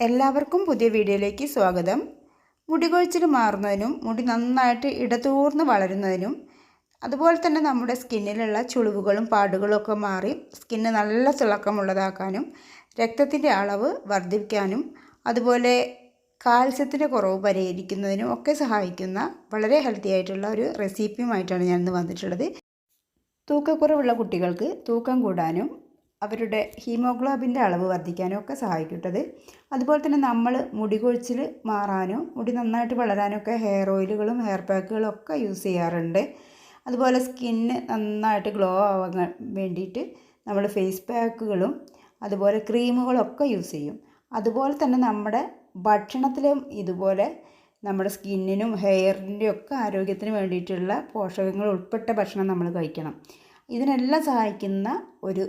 എല്ലാവർക്കും പുതിയ വീഡിയോയിലേക്ക് സ്വാഗതം. മുടി കൊഴിച്ചിൽ മാറുന്നതിനും മുടി നന്നായിട്ട് ഇടതൂർന്ന് വളരുന്നതിനും അതുപോലെ തന്നെ നമ്മുടെ സ്കിന്നിലുള്ള ചുളിവുകളും പാടുകളും ഒക്കെ മാറി സ്കിന്ന് നല്ല തിളക്കമുള്ളതാക്കാനും രക്തത്തിന്റെ അളവ് വർദ്ധിപ്പിക്കാനും അതുപോലെ കാൽസ്യത്തിന്റെ കുറവ് പരിഹരിക്കുന്നതിനും ഒക്കെ സഹായിക്കുന്ന വളരെ ഹെൽത്തി ആയിട്ടുള്ള ഒരു റെസിപ്പിയുമായിട്ടാണ് ഞാൻ ഇന്ന് വന്നിട്ടുള്ളത്. തൂക്കക്കുറവുള്ള കുട്ടികൾക്ക് തൂക്കം കൂടാനും അവരുടെ ഹീമോഗ്ലോബിന്റെ അളവ് വർദ്ധിക്കാനും ഒക്കെ സഹായിക്കട്ടത്. അതുപോലെ തന്നെ നമ്മൾ മുടി കൊഴിച്ചിൽ മാറാനും മുടി നന്നായിട്ട് വളരാനൊക്കെ ഹെയർ ഓയിലുകളും ഹെയർ പാക്കുകളും ഒക്കെ യൂസ് ചെയ്യാറുണ്ട്. അതുപോലെ സ്കിന്ന് നന്നായിട്ട് ഗ്ലോ ആവാൻ വേണ്ടിയിട്ട് നമ്മൾ ഫേസ് പാക്കുകളും അതുപോലെ ക്രീമുകളൊക്കെ യൂസ് ചെയ്യും. അതുപോലെ തന്നെ നമ്മുടെ ഭക്ഷണത്തിലും ഇതുപോലെ നമ്മുടെ സ്കിന്നിനും ഹെയറിന്റെ ഒക്കെ ആരോഗ്യത്തിന് വേണ്ടിയിട്ടുള്ള പോഷകങ്ങൾ ഉൾപ്പെട്ട ഭക്ഷണം നമ്മൾ കഴിക്കണം. ഇതിനെല്ലാം സഹായിക്കുന്ന ഒരു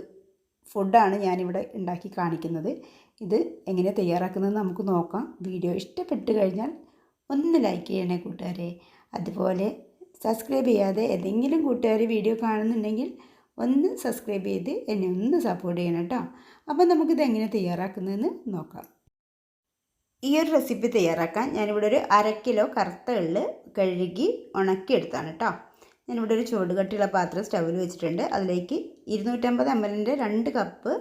ഫുഡാണ് ഞാനിവിടെ ഉണ്ടാക്കി കാണിക്കുന്നത്. ഇത് എങ്ങനെ തയ്യാറാക്കുന്നത് നമുക്ക് നോക്കാം. വീഡിയോ ഇഷ്ടപ്പെട്ട് കഴിഞ്ഞാൽ ഒന്ന് ലൈക്ക് ചെയ്യണേ കൂട്ടുകാരെ. അതുപോലെ സബ്സ്ക്രൈബ് ചെയ്യാതെ ഏതെങ്കിലും കൂട്ടുകാർ വീഡിയോ കാണുന്നുണ്ടെങ്കിൽ ഒന്ന് സബ്സ്ക്രൈബ് ചെയ്ത് എന്നെ ഒന്ന് സപ്പോർട്ട് ചെയ്യണം കേട്ടോ. അപ്പം നമുക്കിത് എങ്ങനെ തയ്യാറാക്കുന്നതെന്ന് നോക്കാം. ഈ ഒരു റെസിപ്പി തയ്യാറാക്കാൻ ഞാനിവിടെ ഒരു അര കിലോ കറുത്ത എള്ള് കഴുകി ഉണക്കിയെടുത്താണ് കേട്ടോ. ഞാനിവിടെ ഒരു ചൂടുകട്ടിയുള്ള പാത്രം സ്റ്റൗവിൽ വെച്ചിട്ടുണ്ട്. അതിലേക്ക് ഇരുന്നൂറ്റമ്പത് എം എല്ലിന്റെ രണ്ട് കപ്പ്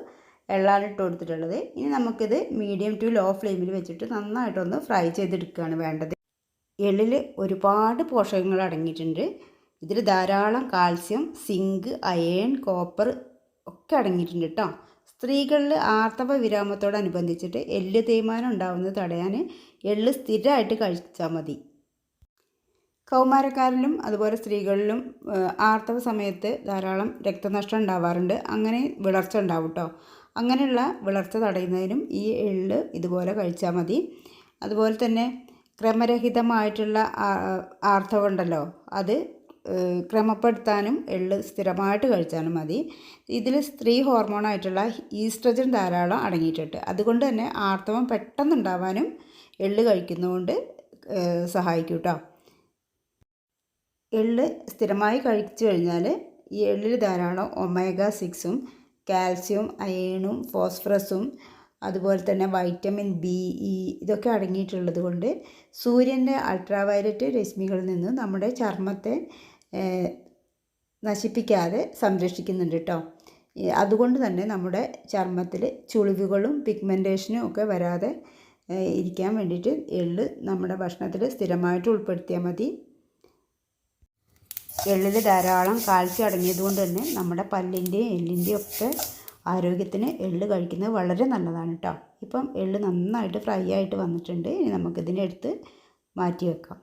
എള്ളാണ് ഇട്ട് കൊടുത്തിട്ടുള്ളത്. ഇനി നമുക്കിത് മീഡിയം ടു ലോ ഫ്ലെയിമിൽ വെച്ചിട്ട് നന്നായിട്ടൊന്ന് ഫ്രൈ ചെയ്തെടുക്കുകയാണ് വേണ്ടത്. എള്ളിൽ ഒരുപാട് പോഷകങ്ങൾ അടങ്ങിയിട്ടുണ്ട്. ഇതിൽ ധാരാളം കാൽസ്യം സിങ്ക് അയേൺ കോപ്പർ ഒക്കെ അടങ്ങിയിട്ടുണ്ട് കേട്ടോ. സ്ത്രീകളിൽ ആർത്തവ വിരാമത്തോടനുബന്ധിച്ചിട്ട് എല്ല് തേയ്മാനം ഉണ്ടാവുന്നത് തടയാൻ എള്ള് സ്ഥിരമായിട്ട് കഴിച്ചാൽ മതി. കൗമാരക്കാരിലും അതുപോലെ സ്ത്രീകളിലും ആർത്തവ സമയത്ത് ധാരാളം രക്തനഷ്ടം ഉണ്ടാവാറുണ്ട്. അങ്ങനെ വിളർച്ച ഉണ്ടാവും കേട്ടോ അങ്ങനെയുള്ള വിളർച്ച തടയുന്നതിനും ഈ എള്ള് ഇതുപോലെ കഴിച്ചാൽ മതി. അതുപോലെ തന്നെ ക്രമരഹിതമായിട്ടുള്ള ആർത്തവം ഉണ്ടല്ലോ അത് ക്രമപ്പെടുത്താനും എള്ള് സ്ഥിരമായിട്ട് കഴിച്ചാലും മതി. ഇതിൽ സ്ത്രീ ഹോർമോണായിട്ടുള്ള ഈസ്ട്രജൻ ധാരാളം അടങ്ങിയിട്ടുണ്ട്. അതുകൊണ്ട് തന്നെ ആർത്തവം പെട്ടെന്നുണ്ടാവാനും എള്ള് കഴിക്കുന്നതുകൊണ്ട് സഹായിക്കും കേട്ടോ എള്ള് സ്ഥിരമായി കഴിച്ചു കഴിഞ്ഞാൽ ഈ എള്ളിൽ ധാരാളം ഒമേഗ സിക്സും കാൽസ്യവും അയണും ഫോസ്ഫറസും അതുപോലെ തന്നെ വൈറ്റമിൻ ബി ഇ ഇതൊക്കെ അടങ്ങിയിട്ടുള്ളത് കൊണ്ട് സൂര്യന്റെ അൾട്രാവയലറ്റ് രശ്മികളിൽ നിന്ന് നമ്മുടെ ചർമ്മത്തെ നശിപ്പിക്കാതെ സംരക്ഷിക്കുന്നുണ്ട് കേട്ടോ അതുകൊണ്ട് തന്നെ നമ്മുടെ ചർമ്മത്തിൽ ചുളിവുകളും പിഗ്മെന്റേഷനും ഒക്കെ വരാതെ ഇരിക്കാൻ വേണ്ടിയിട്ട് എള്ള് നമ്മുടെ ഭക്ഷണത്തിൽ സ്ഥിരമായിട്ട് ഉൾപ്പെടുത്തിയാൽ മതി. എള്ളിൽ ധാരാളം കാൽസ്യം അടങ്ങിയതുകൊണ്ട് തന്നെ നമ്മുടെ പല്ലിന്റെയും എല്ലിന്റെയും ഒക്കെ ആരോഗ്യത്തിന് എള്ള് കഴിക്കുന്നത് വളരെ നല്ലതാണ് കേട്ടോ ഇപ്പം എള്ള് നന്നായിട്ട് ഫ്രൈ ആയിട്ട് വന്നിട്ടുണ്ട്. ഇനി നമുക്കിതിനെ എടുത്ത് മാറ്റി വെക്കാം.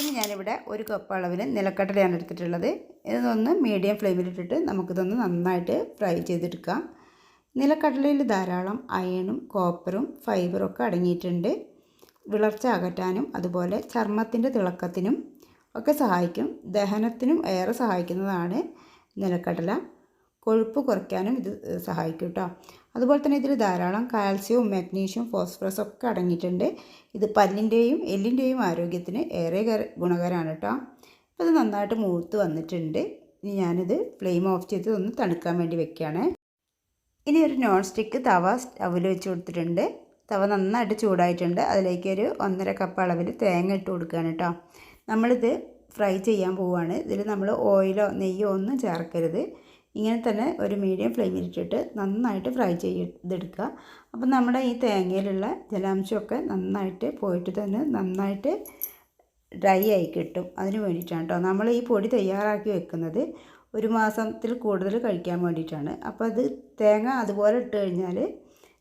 ഇനി ഞാനിവിടെ ഒരു കപ്പ് അളവിൽ നിലക്കടലയാണ് എടുത്തിട്ടുള്ളത്. ഇതൊന്ന് മീഡിയം ഫ്ലെയിമിലിട്ടിട്ട് നമുക്കിതൊന്ന് നന്നായിട്ട് ഫ്രൈ ചെയ്തെടുക്കാം. നിലക്കടലയിൽ ധാരാളം അയണും കോപ്പറും ഫൈബറും ഒക്കെ അടങ്ങിയിട്ടുണ്ട്. വിളർച്ച അകറ്റാനും അതുപോലെ ചർമ്മത്തിന്റെ തിളക്കത്തിനും ഒക്കെ സഹായിക്കും. ദഹനത്തിനും ഏറെ സഹായിക്കുന്നതാണ് നിലക്കടല. കൊഴുപ്പ് കുറയ്ക്കാനും ഇത് സഹായിക്കും കേട്ടോ അതുപോലെ തന്നെ ഇതിൽ ധാരാളം കാൽസ്യവും മാഗ്നീഷ്യവും ഫോസ്ഫറസ് ഒക്കെ അടങ്ങിയിട്ടുണ്ട്. ഇത് പല്ലിന്റെയും എല്ലിന്റെയും ആരോഗ്യത്തിന് ഏറെ ഗുണകരമാണ് കേട്ടോ അപ്പോൾ ഇത് നന്നായിട്ട് മൂത്ത് വന്നിട്ടുണ്ട്. ഇനി ഞാനിത് ഫ്ലെയിം ഓഫ് ചെയ്ത് ഒന്ന് തണുക്കാൻ വേണ്ടി വെക്കുകയാണ് ഇനി ഒരു നോൺ സ്റ്റിക്ക് തവ സ്റ്റവിൽ വെച്ച് കൊടുത്തിട്ടുണ്ട്. തവ നന്നായിട്ട് ചൂടായിട്ടുണ്ട്. അതിലേക്ക് ഒരു ഒന്നര കപ്പ് അളവിൽ തേങ്ങ ഇട്ട് കൊടുക്കുകയാണ് കേട്ടോ നമ്മളിത് ഫ്രൈ ചെയ്യാൻ പോവുകയാണ്. ഇതിൽ നമ്മൾ ഓയിലോ നെയ്യോ ഒന്നും ചേർക്കരുത്. ഇങ്ങനെ തന്നെ ഒരു മീഡിയം ഫ്ലെയിമിൽ ഇട്ടിട്ട് നന്നായിട്ട് ഫ്രൈ ചെയ്തെടുക്കുക. അപ്പം നമ്മുടെ ഈ തേങ്ങയിലുള്ള ജലാംശമൊക്കെ നന്നായിട്ട് പോയിട്ട് തന്നെ നന്നായിട്ട് ഡ്രൈ ആയി കിട്ടും. അതിന് വേണ്ടിയിട്ടാണ് കേട്ടോ. നമ്മൾ ഈ പൊടി തയ്യാറാക്കി വെക്കുന്നത് ഒരു മാസത്തിൽ കൂടുതൽ കഴിക്കാൻ വേണ്ടിയിട്ടാണ്. അപ്പോൾ അത് തേങ്ങ അതുപോലെ ഇട്ട് കഴിഞ്ഞാൽ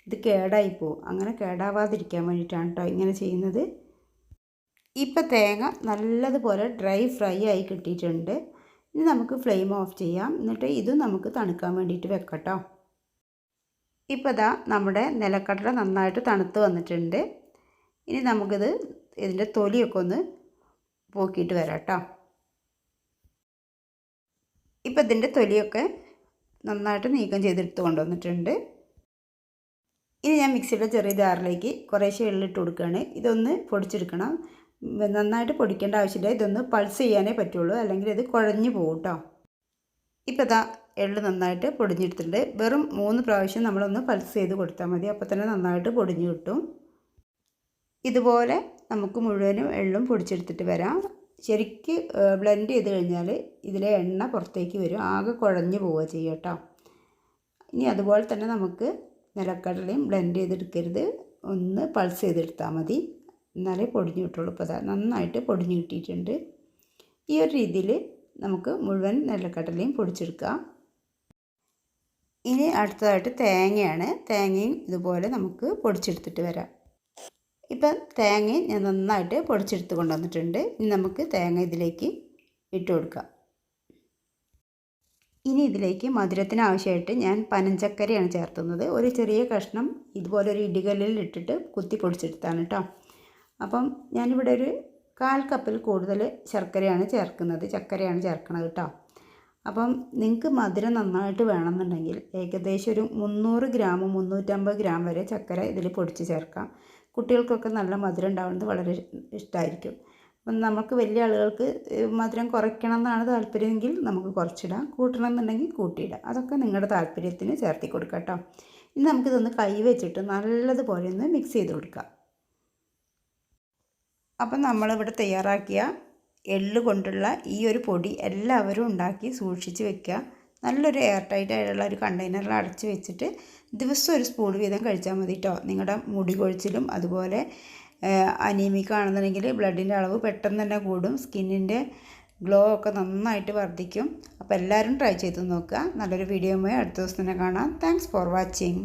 ഇത് കേടായി പോകും അങ്ങനെ കേടാവാതിരിക്കാൻ വേണ്ടിയിട്ടാണ് കേട്ടോ ഇങ്ങനെ ചെയ്യുന്നത്. ഇപ്പം തേങ്ങ നല്ലതുപോലെ ഡ്രൈ ഫ്രൈ ആയി കിട്ടിയിട്ടുണ്ട്. ഇനി നമുക്ക് ഫ്ലെയിം ഓഫ് ചെയ്യാം. എന്നിട്ട് ഇതും നമുക്ക് തണുക്കാൻ വേണ്ടിയിട്ട് വെക്കട്ടോ. ഇപ്പോൾ ഇതാ നമ്മുടെ നിലക്കടല നന്നായിട്ട് തണുത്ത് വന്നിട്ടുണ്ട്. ഇനി നമുക്കിത് ഇതിന്റെ തൊലിയൊക്കെ ഒന്ന് പോക്കിയിട്ട് വരാം കേട്ടോ ഇപ്പം ഇതിന്റെ തൊലിയൊക്കെ നന്നായിട്ട് നീക്കം ചെയ്തെടുത്ത് കൊണ്ടുവന്നിട്ടുണ്ട്. ഇനി ഞാൻ മിക്സിയുടെ ചെറിയ ജാറിലേക്ക് കുറേശ്ശെ എള്ളിട്ട് കൊടുക്കുകയാണ്. ഇതൊന്ന് പൊടിച്ചെടുക്കണം. നന്നായിട്ട് പൊടിക്കേണ്ട ആവശ്യമില്ല. ഇതൊന്ന് പൾസ് ചെയ്യാനേ പറ്റുള്ളൂ. അല്ലെങ്കിൽ ഇത് കുഴഞ്ഞു പോകും കേട്ടോ ഇപ്പോൾ ഇതാ എള്ള് നന്നായിട്ട് പൊടിഞ്ഞെടുത്തിട്ടുണ്ട്. വെറും മൂന്ന് പ്രാവശ്യം നമ്മളൊന്ന് പൾസ് ചെയ്ത് കൊടുത്താൽ മതി. അപ്പോൾ തന്നെ നന്നായിട്ട് പൊടിഞ്ഞു കിട്ടും. ഇതുപോലെ നമുക്ക് മുഴുവനും എള്ളും പൊടിച്ചെടുത്തിട്ട് വരാം. ശരിക്ക് ബ്ലെൻഡ് ചെയ്ത് കഴിഞ്ഞാൽ ഇതിലെ എണ്ണ പുറത്തേക്ക് വരും. ആകെ കുഴഞ്ഞു പോവുക ചെയ്യുക കേട്ടോ ഇനി അതുപോലെ തന്നെ നമുക്ക് നിലക്കടലയും ബ്ലെൻഡ് ചെയ്തെടുക്കരുത്. ഒന്ന് പൾസ് ചെയ്തെടുത്താൽ മതി. എന്നാലേ പൊടിഞ്ഞു കിട്ടുള്ളൂ. ഇപ്പോൾ നന്നായിട്ട് പൊടിഞ്ഞു കിട്ടിയിട്ടുണ്ട്. ഈ ഒരു രീതിയിൽ നമുക്ക് മുഴുവൻ നെല്ലക്കടലയും പൊടിച്ചെടുക്കാം. ഇനി അടുത്തതായിട്ട് തേങ്ങയാണ്. തേങ്ങയും ഇതുപോലെ നമുക്ക് പൊടിച്ചെടുത്തിട്ട് വരാം. ഇപ്പം തേങ്ങയും ഞാൻ നന്നായിട്ട് പൊടിച്ചെടുത്ത് കൊണ്ടുവന്നിട്ടുണ്ട്. ഇനി നമുക്ക് തേങ്ങ ഇതിലേക്ക് ഇട്ട് കൊടുക്കാം. ഇനി ഇതിലേക്ക് മധുരത്തിന് ആവശ്യമായിട്ട് ഞാൻ പനഞ്ചക്കരയാണ് ചേർത്തുന്നത്. ഒരു ചെറിയ കഷ്ണം ഇതുപോലെ ഒരു ഇടികല്ലിൽ ഇട്ടിട്ട് കുത്തി പൊടിച്ചെടുത്താണ് കേട്ടോ. അപ്പം ഞാനിവിടെ ഒരു കാൽ കപ്പിൽ കൂടുതൽ ശർക്കരയാണ് ചേർക്കുന്നത്. ചക്കരയാണ് ചേർക്കുന്നത് കേട്ടോ അപ്പം നിങ്ങൾക്ക് മധുരം നന്നായിട്ട് വേണമെന്നുണ്ടെങ്കിൽ ഏകദേശം ഒരു മുന്നൂറ് ഗ്രാം മുന്നൂറ്റമ്പത് ഗ്രാം വരെ ചക്കര ഇതിൽ പൊടിച്ച് ചേർക്കാം. കുട്ടികൾക്കൊക്കെ നല്ല മധുരം ഉണ്ടാവുന്നത് വളരെ ഇഷ്ടമായിരിക്കും അപ്പം നമുക്ക് വലിയ ആളുകൾക്ക് മധുരം കുറയ്ക്കണം എന്നാണ് താല്പര്യമെങ്കിൽ നമുക്ക് കുറച്ചിടാം. കൂട്ടണം എന്നുണ്ടെങ്കിൽ കൂട്ടിയിടാം. അതൊക്കെ നിങ്ങളുടെ താല്പര്യത്തിന് ചേർത്തി കൊടുക്കാം കേട്ടോ ഇനി നമുക്കിതൊന്ന് കൈ വെച്ചിട്ട് നല്ലതുപോലെ ഒന്ന് മിക്സ് ചെയ്ത് കൊടുക്കാം. അപ്പം നമ്മളിവിടെ തയ്യാറാക്കിയ എള്ള് കൊണ്ടുള്ള ഈ ഒരു പൊടി എല്ലാവരും ഉണ്ടാക്കി സൂക്ഷിച്ച് വെക്കുക. നല്ലൊരു എയർ ടൈറ്റ് ആയിട്ടുള്ള ഒരു കണ്ടെയ്നറിൽ അടച്ച് വെച്ചിട്ട് ദിവസം ഒരു സ്പൂൺ വീതം കഴിച്ചാൽ മതി കേട്ടോ നിങ്ങളുടെ മുടി കൊഴിച്ചിലും അതുപോലെ അനീമിക്ക ആണെന്നുണ്ടെങ്കിൽ ബ്ലഡിന്റെ അളവ് പെട്ടെന്ന് തന്നെ കൂടും. സ്കിന്നിന്റെ ഗ്ലോ ഒക്കെ നന്നായിട്ട് വർദ്ധിക്കും. അപ്പോൾ എല്ലാവരും ട്രൈ ചെയ്ത് നോക്കുക. നല്ലൊരു വീഡിയോയുമായി അടുത്ത ദിവസം തന്നെ കാണാം. Thanks for watching